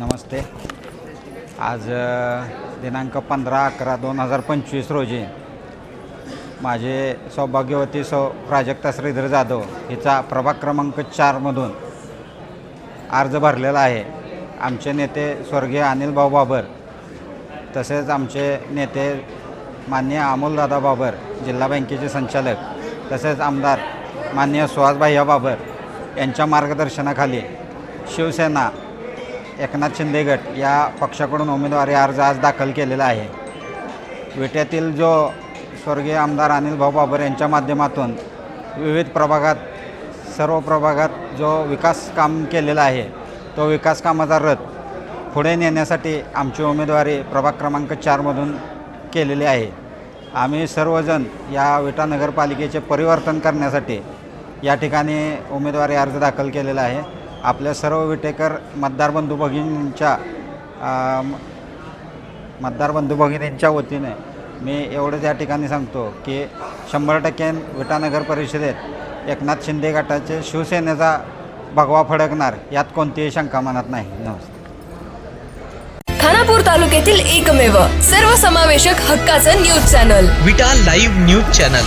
नमस्ते. आज दिनांक पंधरा अकरा दोन हजार पंचवीस रोजी माझे सौभाग्यवती सौ प्राजक्ता श्रीधर जाधव हिचा प्रभाग क्रमांक चारमधून अर्ज भरलेला आहे. आमचे नेते स्वर्गीय अनिल भाऊ बाबर तसेच आमचे नेते माननीय अमोलदादा बाबर जिल्हा बँकेचे संचालक तसेच आमदार माननीय सुहास बाबर यांच्या मार्गदर्शनाखाली शिवसेना एकनाथ शिंदे गट या पक्षाकडून उमेदवारी अर्ज आज दाखल केलेला आहे. विट्यातील जो स्वर्गीय आमदार अनिल भाऊ बाबर यांच्या माध्यमातून विविध प्रभागात सर्व प्रभागात जो विकास काम केलेला आहे तो विकास कामाचा रथ पुढे नेण्यासाठी आमची उमेदवारी प्रभाग क्रमांक चारमधून केलेली आहे. आम्ही सर्वजण या विटा नगरपालिकेचे परिवर्तन करण्यासाठी या ठिकाणी उमेदवारी अर्ज दाखल केलेला आहे. आपल्या सर्व विटेकर मतदार बंधू भगिनींच्या मतदार बंधू भगिनींच्या वतीने मी एवढंच या ठिकाणी सांगतो की शंभर टक्के विटा नगर परिषदेत एकनाथ शिंदे गटाचे शिवसेनेचा भगवा फडकणार यात कोणतीही शंका मनात नाही. नमस्ते खानापूर तालुक्यातील एकमेव सर्वसमावेशक हक्काचं news channel. Vita live news channel.